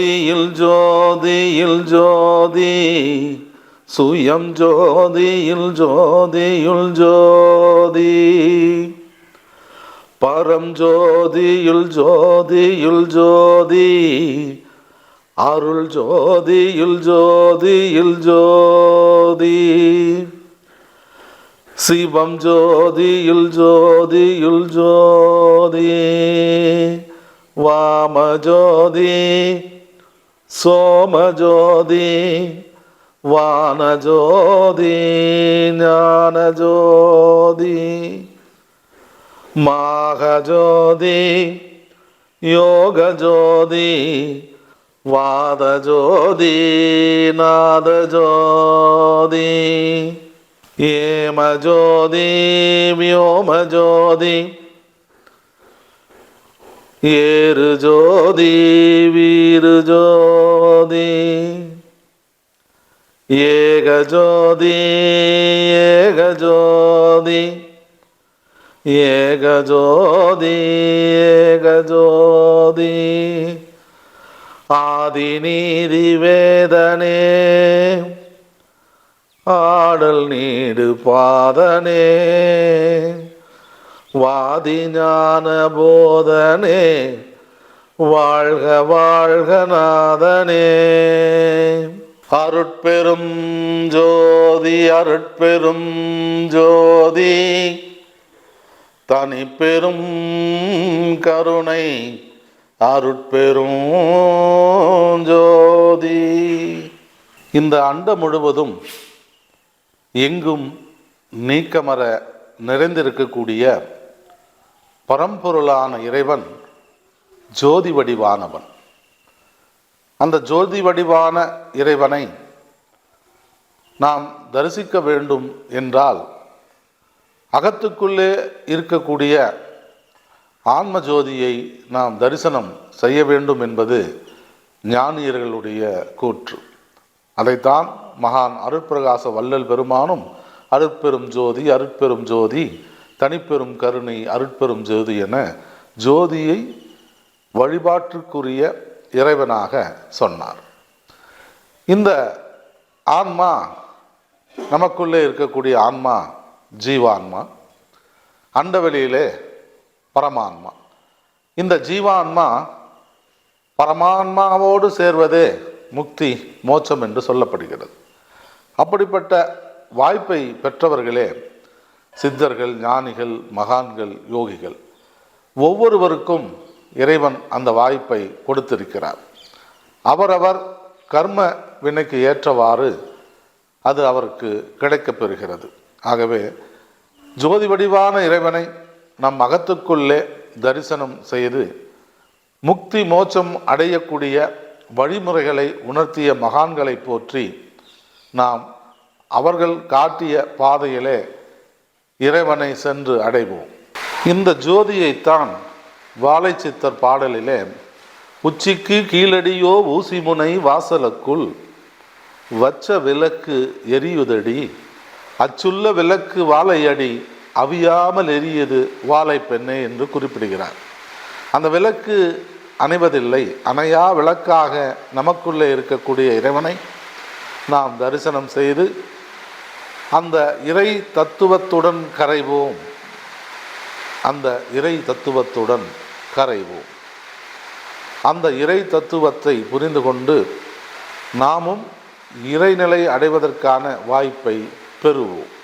ஜோதியில் ஜோதியில் ஜோதி சுயம் ஜோதியில் ஜோதியுள் ஜோதி. பரம் ஜோதியுள் ஜோதியுள் ஜோதி அருள் ஜோதியுள் ஜோதியுள் ஜோதி. சிவம் ஜோதியுள் ஜோதியுள் ஜோதி வாம ஜோதி സോമജ്യോതി വാനജ്യോതി ജ്ഞാനജ്യോതി മാഹജ്യോതി യോഗജ്യോതി വാദജ്യോതി നാദജ്യോതി ഏമജ്യോതി വ്യോമജ്യോതി ஏறு ஜோதி ஏமஜோதி ஜோதி. ஏக ஜோதி ஏக ஜோதி. ஏக ஜோதி ஏக ஜோதி. ஆதி நீதி வேதனே ஆடல் நீடு பாதனே. வாதி ஞான போதனே வாழ்க வாழ்க நாதனே. அருட்பெரும் ஜோதி அருட்பெரும் ஜோதி தனி பெரும் கருணை அருட்பெரும் ஜோதி. இந்த அண்டம் முழுவதும் எங்கும் நீக்கமர நிறைந்திருக்கக்கூடிய பரம்பொருளான இறைவன் ஜோதி வடிவானவன். அந்த ஜோதி வடிவான இறைவனை நாம் தரிசிக்க வேண்டும் என்றால் அகத்துக்குள்ளே இருக்கக்கூடிய ஆன்ம ஜோதியை நாம் தரிசனம் செய்ய வேண்டும் என்பது ஞானியர்களுடைய கூற்று. அதைத்தான் மகான் அருட்பிரகாச வள்ளல் பெருமானும் அருட்பெரும் ஜோதி அருட்பெரும் ஜோதி தனிப்பெரும் கருணை அருட்பெரும் ஜோதி என ஜோதியை வழிபாட்டுக்குரிய இறைவனாக சொன்னார். இந்த ஆன்மா நமக்குள்ளே இருக்கக்கூடிய ஆன்மா ஜீவான்மா அண்டவெளியிலே பரமான்மா. இந்த ஜீவான்மா பரமான்மாவோடு சேர்வதே முக்தி மோட்சம் என்று சொல்லப்படுகிறது. அப்படிப்பட்ட வாய்ப்பை பெற்றவர்களே சித்தர்கள் ஞானிகள் மகான்கள் யோகிகள். ஒவ்வொருவருக்கும் இறைவன் அந்த வாய்ப்பை கொடுத்திருக்கிறார். அவரவர் கர்ம வினைக்கு ஏற்றவாறு அது அவருக்கு கிடைக்கப் பெறுகிறது. ஆகவே ஜோதி வடிவான இறைவனை நம் அகத்துக்குள்ளே தரிசனம் செய்து முக்தி மோட்சம் அடையக்கூடிய வழிமுறைகளை உணர்த்திய மகான்களை போற்றி நாம் அவர்கள் காட்டிய பாதையிலே இறைவனை சென்று அடைவோம். இந்த ஜோதியைத்தான் வாழைச்சித்தர் பாடலிலே உச்சிக்கு கீழடியோ ஊசிமுனை வாசலுக்குள் வச்ச விளக்கு எரியுதடி அச்சுள்ள விளக்கு வாழையடி அவியாமல் எரியது வாழை பெண்ணே என்று குறிப்பிடுகிறார். அந்த விளக்கு அணைவதில்லை அணையா விளக்காக நமக்குள்ளே இருக்கக்கூடிய இறைவனை நாம் தரிசனம் செய்து அந்த இறை தத்துவத்துடன் கரைவோம். அந்த இறை தத்துவத்துடன் கரைவோம். அந்த இறை தத்துவத்தை புரிந்து கொண்டு நாமும் இறைநிலை அடைவதற்கான வாய்ப்பை பெறுவோம்.